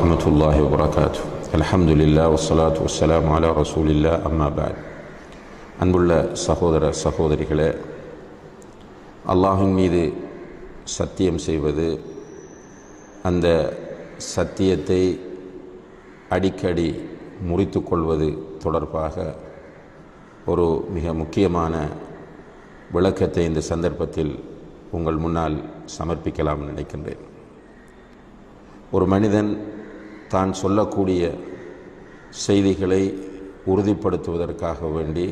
ورحمة الله وبركاته الحمد لله والصلاة والسلام على رسول الله أما بعد அன்புள்ள சகோதர சகோதரிகளே அல்லாஹின் மீது சத்தியம் செய்வது அந்த சத்தியத்தை அடிக்கடி முறித்து கொள்வது தொடர்பாக ஒரு மிக முக்கியமான விளக்கத்தை இந்த சந்தர்ப்பத்தில் உங்கள் முன்னால் சமர்ப்பிக்கலாம் நினைக்கின்றேன் ஒரு மனிதன் தான் சொல்லக்கூடிய செய்திகளை உறுதிப்படுத்துவதற்காக வேண்டி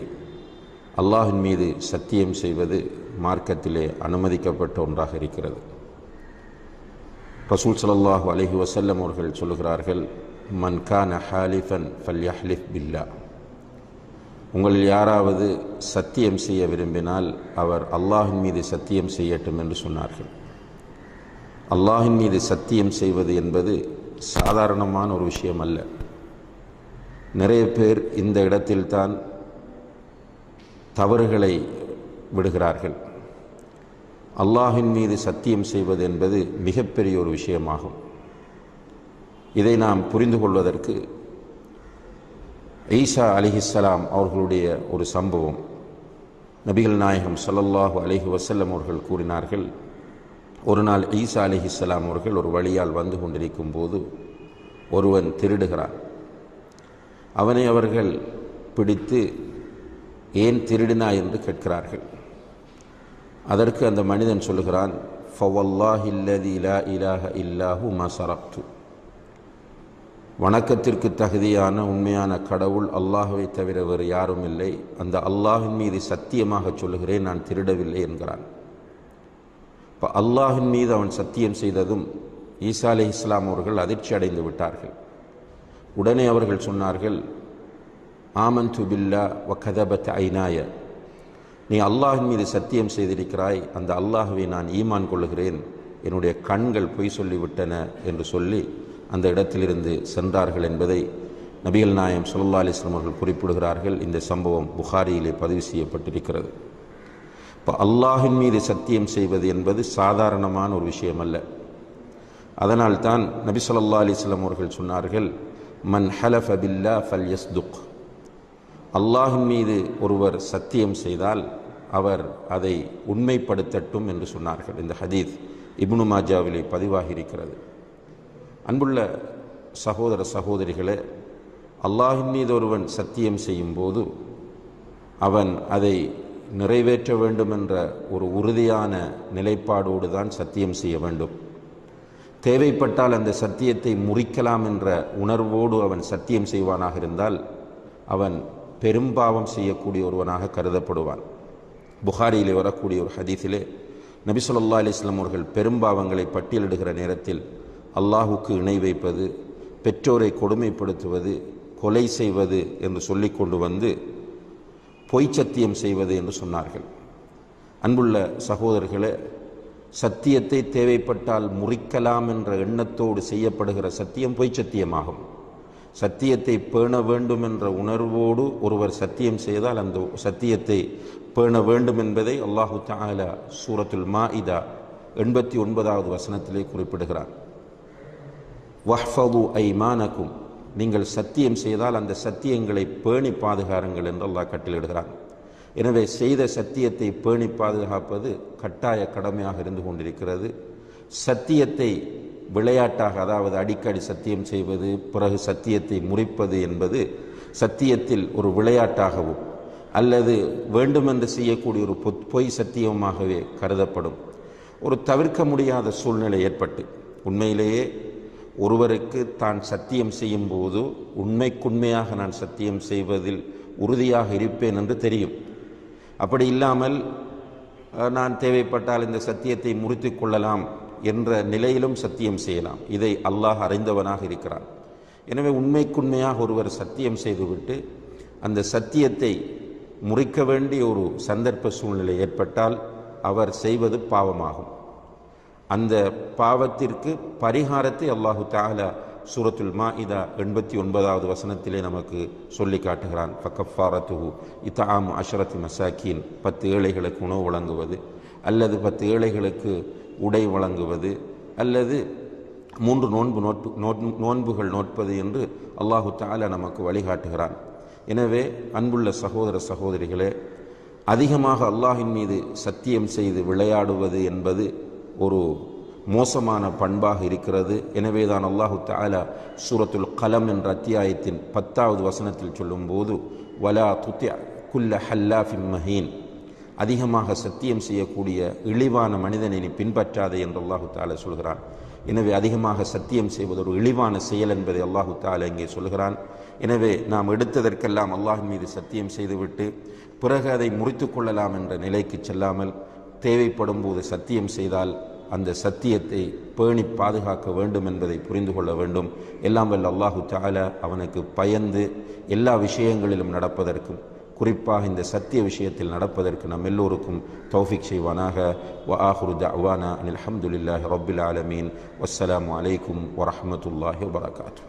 அல்லாஹின் மீது சத்தியம் செய்வது மார்க்கத்திலே அனுமதிக்கப்பட்ட ஒன்றாக இருக்கிறது. ரசூல் சலல்லாஹு அலஹி வசல்லம் அவர்கள் சொல்லுகிறார்கள் மன்கான ஹாலிஃபன் ஃபல்யஹ்லிஃப் பில்லா. உங்களில் யாராவது சத்தியம் செய்ய விரும்பினால் அவர் அல்லாஹின் மீது சத்தியம் செய்யட்டும் என்று சொன்னார்கள். அல்லாஹின் மீது சத்தியம் செய்வது என்பது சாதாரணமான ஒரு விஷயம் அல்ல. நிறைய பேர் இந்த இடத்தில்தான் தவறுகளை விடுகிறார்கள். அல்லாஹின் மீது சத்தியம் செய்வது என்பது மிகப்பெரிய ஒரு விஷயமாகும். இதை நாம் புரிந்து கொள்வதற்கு ஈசா அலிஹிஸ்லாம் அவர்களுடைய ஒரு சம்பவம். நபிகள் நாயகம் சல்லல்லாஹு அலைஹி வசல்லம் அவர்கள் கூறினார்கள் ஒரு நாள் ஈசா அலிஹிஸ்ஸலாம் அவர்கள் ஒரு வழியால் வந்து கொண்டிருக்கும் போது ஒருவன் திருடுகிறான். அவனை அவர்கள் பிடித்து ஏன் திருடினா என்று கேட்கிறார்கள். அதற்கு அந்த மனிதன் சொல்லுகிறான் ஃபவல்லாஹில்லதி இலாஹ இல்லாஹு மசரப்து வணக்கத்திற்கு தகுதியான உண்மையான கடவுள் அல்லாஹுவை தவிர வேறு யாரும் இல்லை. அந்த அல்லாஹின் மீது சத்தியமாக சொல்லுகிறேன் நான் திருடவில்லை என்கிறான். இப்போ அல்லாஹின் மீது அவன் சத்தியம் செய்ததும் ஈசா அலி இஸ்லாம் அவர்கள் அதிர்ச்சி அடைந்து விட்டார்கள். உடனே அவர்கள் சொன்னார்கள் ஆமன் துபில்லா வ கதபத் ஐநாய. நீ அல்லாஹின் மீது சத்தியம் செய்திருக்கிறாய் அந்த அல்லாஹுவை நான் ஈமான் கொள்ளுகிறேன். என்னுடைய கண்கள் பொய் சொல்லிவிட்டன என்று சொல்லி அந்த இடத்திலிருந்து சென்றார்கள் என்பதை நபிகள் நாயம் சுல்லா அலிஸ்லாம் அவர்கள் குறிப்பிடுகிறார்கள். இந்த சம்பவம் புகாரியிலே பதிவு செய்யப்பட்டிருக்கிறது. இப்போ அல்லாஹின் மீது சத்தியம் செய்வது என்பது சாதாரணமான ஒரு விஷயம் அல்ல அதனால்தான் நபி சொல்லா அலிஸ்லாம் அவர்கள் சொன்னார்கள் மன் ஹலஃப் அபில்லா ஃபல் யஸ்துக் அல்லாஹின் மீது ஒருவர் சத்தியம் செய்தால் அவர் அதை உண்மைப்படுத்தட்டும் என்று சொன்னார்கள். இந்த ஹதீத் இப்னு மாஜாவிலே பதிவாகி இருக்கிறது. அன்புள்ள சகோதர சகோதரிகளே அல்லாஹின் மீது ஒருவன் சத்தியம் செய்யும்போது அவன் அதை நிறைவேற்ற வேண்டும் என்ற ஒரு உறுதியான நிலைப்பாடோடு தான் சத்தியம் செய்ய வேண்டும். தேவைப்பட்டால் அந்த சத்தியத்தை முறிக்கலாம் என்ற உணர்வோடு அவன் சத்தியம் செய்வானாக இருந்தால் அவன் பெரும்பாவம் செய்யக்கூடிய ஒருவனாக கருதப்படுவான். புகாரியிலே வரக்கூடிய ஒரு ஹதீஸிலே நபி சொல்லா அலிஸ்லாம் அவர்கள் பெரும்பாவங்களை பட்டியலிடுகிற நேரத்தில் அல்லாஹுக்கு இணை வைப்பது பெற்றோரை கொடுமைப்படுத்துவது கொலை செய்வது என்று சொல்லி கொண்டு வந்து பொய் சத்தியம் செய்வது என்று சொன்னார்கள். அன்புள்ள சகோதரர்களே சத்தியத்தை தேவைப்பட்டால் முறிக்கலாம் என்ற எண்ணத்தோடு செய்யப்படுகிற சத்தியம் பொய் சத்தியமாகும் சத்தியத்தை பேண வேண்டும் என்ற உணர்வோடு ஒருவர் சத்தியம் செய்தால் அந்த சத்தியத்தை பேண வேண்டும் என்பதை அல்லாஹு தாலா சூரத்துல் மா இதா எண்பத்தி ஒன்பதாவது வசனத்திலே குறிப்பிடுகிறார். வஹ்ஃபது ஐமானக்கும் நீங்கள் சத்தியம் செய்தால் அந்த சத்தியங்களை பேணி பாதுகாருங்கள் என்று அல்லாஹ் கட்டளிடுகிறான் எனவே செய்த சத்தியத்தை பேணி பாதுகாப்பது கட்டாய கடமையாக இருந்து கொண்டிருக்கிறது. சத்தியத்தை விளையாட்டாக அதாவது அடிக்கடி சத்தியம் செய்வது பிறகு சத்தியத்தை முறிப்பது என்பது சத்தியத்தில் ஒரு விளையாட்டாகவும் அல்லது வேண்டுமென்று செய்யக்கூடிய ஒரு பொய் சத்தியமாகவே கருதப்படும். ஒரு தவிர்க்க முடியாத சூழ்நிலை ஏற்பட்டு உண்மையிலேயே ஒருவருக்கு தான் சத்தியம் செய்யும் போது உண்மைக்குண்மையாக நான் சத்தியம் செய்வதில் உறுதியாக இருப்பேன் என்று தெரியும். அப்படி இல்லாமல் நான் தேவைப்பட்டால் இந்த சத்தியத்தை முறித்து கொள்ளலாம் என்ற நிலையிலும் சத்தியம் செய்யலாம். இதை அல்லாஹ் அறிந்தவனாக இருக்கிறான். எனவே உண்மைக்குண்மையாக ஒருவர் சத்தியம் செய்துவிட்டு அந்த சத்தியத்தை முறிக்க வேண்டிய ஒரு சந்தர்ப்ப சூழ்நிலை ஏற்பட்டால் அவர் செய்வது பாவமாகும். அந்த பாவத்திற்கு பரிகாரத்தை அல்லாஹு தாலா சூரத்துல் மா இதா எண்பத்தி ஒன்பதாவது வசனத்திலே நமக்கு சொல்லி காட்டுகிறான். ஃபக்கஃபாரத்துஹு இத்தாம் அஷரத் மசாக்கீன் பத்து ஏழைகளுக்கு உணவு வழங்குவது அல்லது பத்து ஏழைகளுக்கு உடை வழங்குவது அல்லது மூன்று நோன்பு நோட்பு நோட் நோன்புகள் நோட்பது என்று அல்லாஹு தாலா நமக்கு வழிகாட்டுகிறான். எனவே அன்புள்ள சகோதர சகோதரிகளே அதிகமாக அல்லாஹின் மீது சத்தியம் செய்து விளையாடுவது என்பது ஒரு மோசமான பண்பாக இருக்கிறது. எனவே தான் அல்லாஹு தாலா சூரத்துல் கலம் என்ற அத்தியாயத்தின் பத்தாவது வசனத்தில் சொல்லும்போது வலா துத்யா குல்ல ஹல்லாஃபின் மஹீன். அதிகமாக சத்தியம் செய்யக்கூடிய இழிவான மனிதனை நீ பின்பற்றாதே என்று அல்லாஹு தாலா சொல்கிறான். எனவே அதிகமாக சத்தியம் செய்வது ஒரு இழிவான செயல் என்பதை அல்லாஹு தாலா இங்கே சொல்கிறான். எனவே நாம் எடுத்ததற்கெல்லாம் அல்லாஹின் மீது சத்தியம் செய்துவிட்டு பிறகு அதை முறித்து கொள்ளலாம் என்ற நிலைக்கு செல்லாமல் தேவைப்படும் போது சத்தியம் செய்தால் அந்த சத்தியத்தை பேணி பாதுகாக்க வேண்டும் என்பதை புரிந்து கொள்ள வேண்டும். எல்லாம் வல்ல அல்லாஹு தால அவனுக்கு பயந்து எல்லா விஷயங்களிலும் நடப்பதற்கும் குறிப்பாக இந்த சத்திய விஷயத்தில் நடப்பதற்கு நம் எல்லோருக்கும் தௌஃபிக் செய்வானாக. வ ஆஹுரு அவானா அனில் அஹமதுல்லாஹி ரபுல் ஆலமீன். வஸ்ஸலாம் அலைக்கும் வரமத்துல்லாஹி வரகாத்து